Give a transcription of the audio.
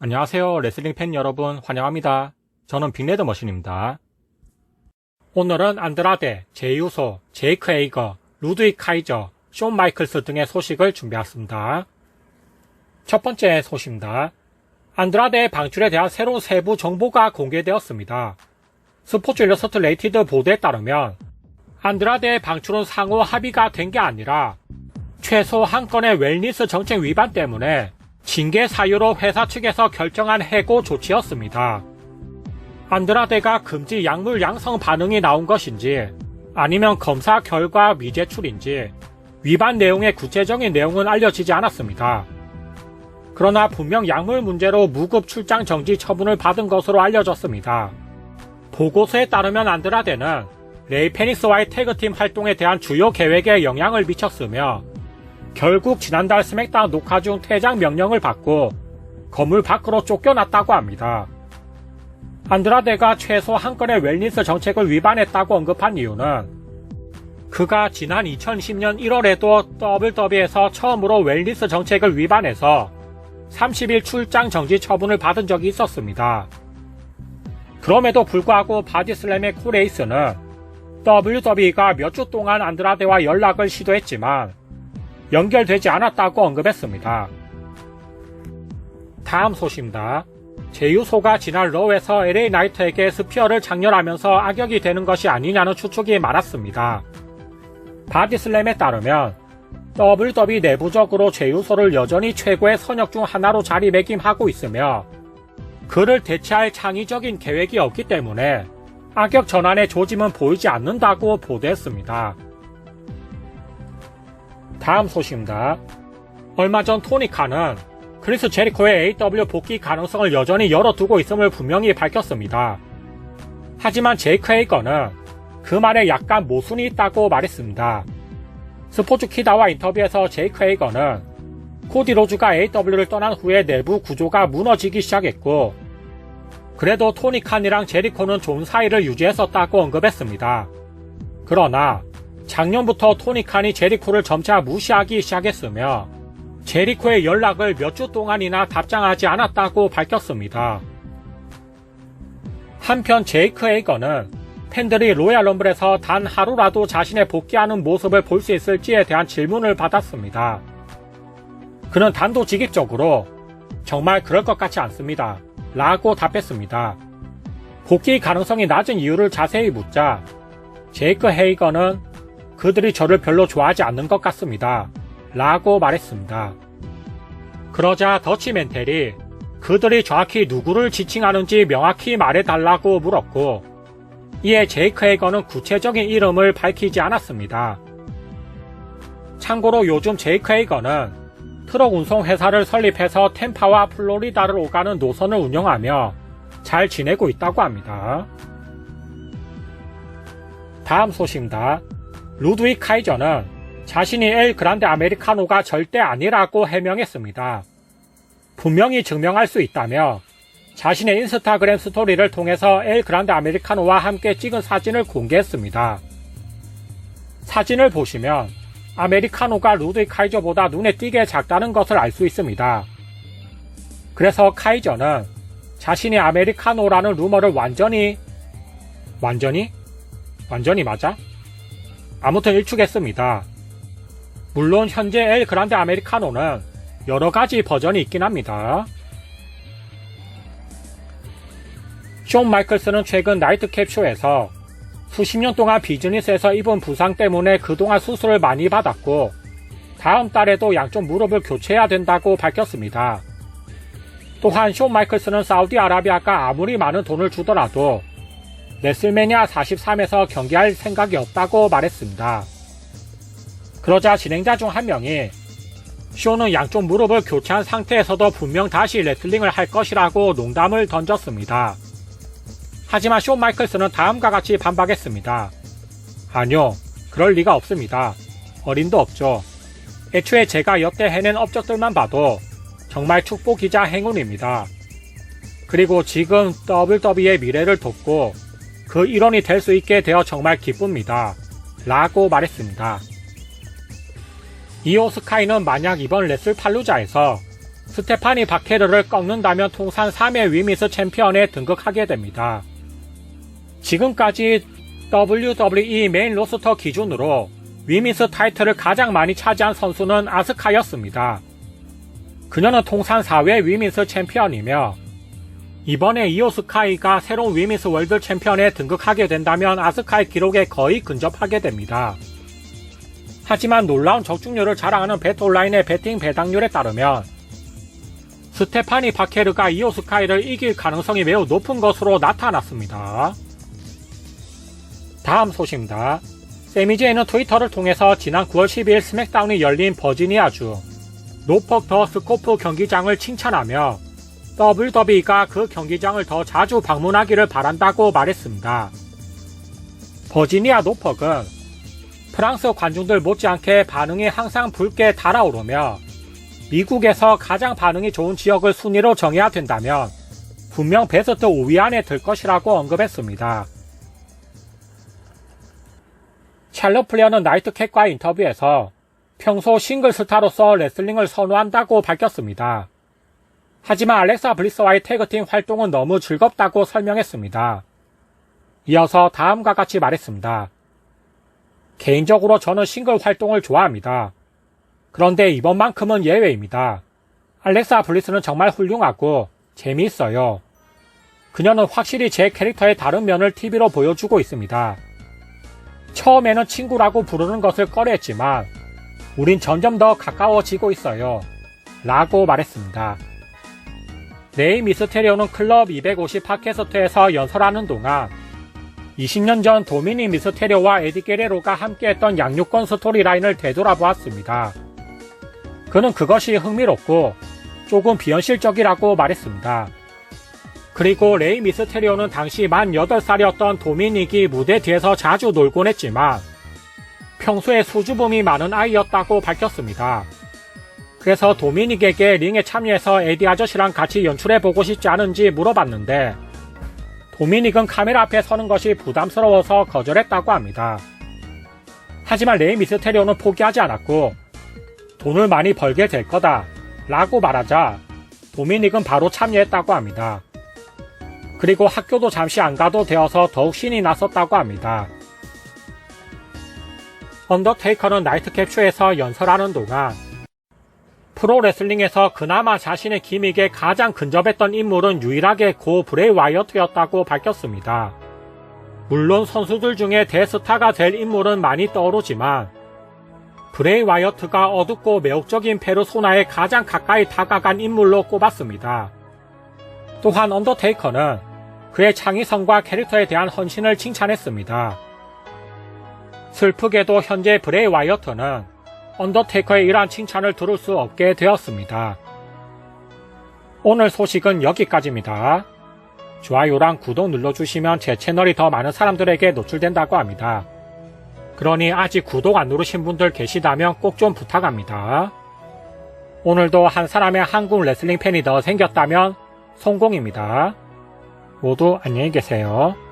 안녕하세요. 레슬링 팬 여러분 환영합니다. 저는 빅레드 머신입니다. 오늘은 안드라데, 제이우소, 제이크 에이거, 루드윅 카이저, 쇼 마이클스 등의 소식을 준비했습니다. 첫 번째 소식입니다. 안드라데의 방출에 대한 새로운 세부 정보가 공개되었습니다. 스포츠 일러스트 레이티드 보도에 따르면 안드라데의 방출은 상호 합의가 된 게 아니라 최소 한 건의 웰니스 정책 위반 때문에 징계 사유로 회사 측에서 결정한 해고 조치였습니다. 안드라데가 금지 약물 양성 반응이 나온 것인지 아니면 검사 결과 미제출인지 위반 내용의 구체적인 내용은 알려지지 않았습니다. 그러나 분명 약물 문제로 무급 출장 정지 처분을 받은 것으로 알려졌습니다. 보고서에 따르면 안드라데는 레이 페닉스와의 태그팀 활동에 대한 주요 계획에 영향을 미쳤으며 결국 지난달 스맥다운 녹화 중 퇴장 명령을 받고 건물 밖으로 쫓겨났다고 합니다. 안드라데가 최소 한 건의 웰니스 정책을 위반했다고 언급한 이유는 그가 지난 2010년 1월에도 WWE에서 처음으로 웰니스 정책을 위반해서 30일 출장 정지 처분을 받은 적이 있었습니다. 그럼에도 불구하고 바디슬램의 코레이스는 WWE가 몇 주 동안 안드라데와 연락을 시도했지만 연결되지 않았다고 언급했습니다. 다음 소식입니다. 제유소가 지난 러에서 LA 나이트에게 스피어를 장렬하면서 악역이 되는 것이 아니냐는 추측이 많았습니다. 바디슬램에 따르면 WWE 내부적으로 제유소를 여전히 최고의 선역 중 하나로 자리매김하고 있으며 그를 대체할 창의적인 계획이 없기 때문에 악역 전환의 조짐은 보이지 않는다고 보도했습니다. 다음 소식입니다. 얼마 전 토니카는 크리스 제리코의 AW 복귀 가능성을 여전히 열어두고 있음을 분명히 밝혔습니다. 하지만 제이크 헤이거는 그 말에 약간 모순이 있다고 말했습니다. 스포츠 키다와 인터뷰에서 제이크 헤이거는 코디 로즈가 AW를 떠난 후에 내부 구조가 무너지기 시작했고 그래도 토니 칸이랑 제리코는 좋은 사이를 유지했었다고 언급했습니다. 그러나 작년부터 토니 칸이 제리코를 점차 무시하기 시작했으며 제리코의 연락을 몇 주 동안이나 답장하지 않았다고 밝혔습니다. 한편 제이크 에이거는 팬들이 로얄 럼블에서 단 하루라도 자신의 복귀하는 모습을 볼 수 있을지에 대한 질문을 받았습니다. 그는 단도직입적으로 정말 그럴 것 같지 않습니다. 라고 답했습니다. 복귀 가능성이 낮은 이유를 자세히 묻자 제이크 헤이거는 그들이 저를 별로 좋아하지 않는 것 같습니다. 라고 말했습니다. 그러자 더치 멘텔이 그들이 정확히 누구를 지칭하는지 명확히 말해달라고 물었고 이에 제이크 헤이거는 구체적인 이름을 밝히지 않았습니다. 참고로 요즘 제이크 헤이거는 트럭 운송 회사를 설립해서 템파와 플로리다를 오가는 노선을 운영하며 잘 지내고 있다고 합니다. 다음 소식입니다. 루드윅 카이저는 자신이 엘 그란데 아메리카노가 절대 아니라고 해명했습니다. 분명히 증명할 수 있다며 자신의 인스타그램 스토리를 통해서 엘 그란데 아메리카노와 함께 찍은 사진을 공개했습니다. 사진을 보시면 아메리카노가 루드윅 카이저보다 눈에 띄게 작다는 것을 알 수 있습니다. 그래서 카이저는 자신이 아메리카노라는 루머를 완전히 완전히 완전히 맞아? 아무튼 일축했습니다. 물론 현재 엘 그란데 아메리카노는 여러 가지 버전이 있긴 합니다. 쇼 마이클스는 최근 나이트캡 쇼에서 수십 년 동안 비즈니스에서 입은 부상 때문에 그동안 수술을 많이 받았고 다음 달에도 양쪽 무릎을 교체해야 된다고 밝혔습니다. 또한 쇼 마이클스는 사우디아라비아가 아무리 많은 돈을 주더라도 레슬매니아 43에서 경기할 생각이 없다고 말했습니다. 그러자 진행자 중 한 명이 쇼는 양쪽 무릎을 교체한 상태에서도 분명 다시 레슬링을 할 것이라고 농담을 던졌습니다. 하지만 쇼 마이클스는 다음과 같이 반박했습니다. 아니요, 그럴 리가 없습니다. 어림도 없죠. 애초에 제가 역대 해낸 업적들만 봐도 정말 축복이자 행운입니다. 그리고 지금 WWE의 미래를 돕고 그 일원이 될 수 있게 되어 정말 기쁩니다. 라고 말했습니다. 이오 스카이는 만약 이번 레슬 팔루자에서 스테파니 바케르를 꺾는다면 통산 3회 위미스 챔피언에 등극하게 됩니다. 지금까지 WWE 메인 로스터 기준으로 위미스 타이틀을 가장 많이 차지한 선수는 아스카였습니다. 그녀는 통산 4회 위미스 챔피언이며 이번에 이오스카이가 새로운 위미스 월드 챔피언에 등극하게 된다면 아스카의 기록에 거의 근접하게 됩니다. 하지만 놀라운 적중률을 자랑하는 배트온라인의 배팅 배당률에 따르면 스테파니 바케르가 이오스카이를 이길 가능성이 매우 높은 것으로 나타났습니다. 다음 소식입니다. 세미제이는 트위터를 통해서 지난 9월 12일 스맥다운이 열린 버지니아주 노퍽 더 스코프 경기장을 칭찬하며 WWE가 그 경기장을 더 자주 방문하기를 바란다고 말했습니다. 버지니아 노퍽은 프랑스 관중들 못지않게 반응이 항상 붉게 달아오르며 미국에서 가장 반응이 좋은 지역을 순위로 정해야 된다면 분명 베스트 5위 안에 들 것이라고 언급했습니다. 샬럿 플레어는 나이트캣과 인터뷰에서 평소 싱글 스타로서 레슬링을 선호한다고 밝혔습니다. 하지만 알렉사 블리스와의 태그팀 활동은 너무 즐겁다고 설명했습니다. 이어서 다음과 같이 말했습니다. 개인적으로 저는 싱글 활동을 좋아합니다. 그런데 이번만큼은 예외입니다. 알렉사 블리스는 정말 훌륭하고 재미있어요. 그녀는 확실히 제 캐릭터의 다른 면을 TV로 보여주고 있습니다. 처음에는 친구라고 부르는 것을 꺼려했지만 우린 점점 더 가까워지고 있어요. 라고 말했습니다. 네이 미스테리오는 클럽 250 팟캐스트에서 연설하는 동안 20년 전 도미니 미스테리오와 에디 게레로가 함께했던 양육권 스토리라인을 되돌아보았습니다. 그는 그것이 흥미롭고 조금 비현실적이라고 말했습니다. 그리고 레이 미스테리오는 당시 만 8살이었던 도미닉이 무대 뒤에서 자주 놀곤 했지만 평소에 수줍음이 많은 아이였다고 밝혔습니다. 그래서 도미닉에게 링에 참여해서 에디 아저씨랑 같이 연출해보고 싶지 않은지 물어봤는데 도미닉은 카메라 앞에 서는 것이 부담스러워서 거절했다고 합니다. 하지만 레이 미스테리오는 포기하지 않았고 돈을 많이 벌게 될 거다 라고 말하자 도미닉은 바로 참여했다고 합니다. 그리고 학교도 잠시 안 가도 되어서 더욱 신이 났었다고 합니다. 언더테이커는 나이트캡쇼에서 연설하는 동안 프로레슬링에서 그나마 자신의 기믹에 가장 근접했던 인물은 유일하게 고 브레이 와이어트였다고 밝혔습니다. 물론 선수들 중에 대스타가 될 인물은 많이 떠오르지만 브레이 와이어트가 어둡고 매혹적인 페르소나에 가장 가까이 다가간 인물로 꼽았습니다. 또한 언더테이커는 그의 창의성과 캐릭터에 대한 헌신을 칭찬했습니다. 슬프게도 현재 브레이 와이어트는 언더테이커의 이러한 칭찬을 들을 수 없게 되었습니다. 오늘 소식은 여기까지입니다. 좋아요랑 구독 눌러주시면 제 채널이 더 많은 사람들에게 노출된다고 합니다. 그러니 아직 구독 안 누르신 분들 계시다면 꼭 좀 부탁합니다. 오늘도 한 사람의 한국 레슬링 팬이 더 생겼다면 성공입니다. 모두 안녕히 계세요.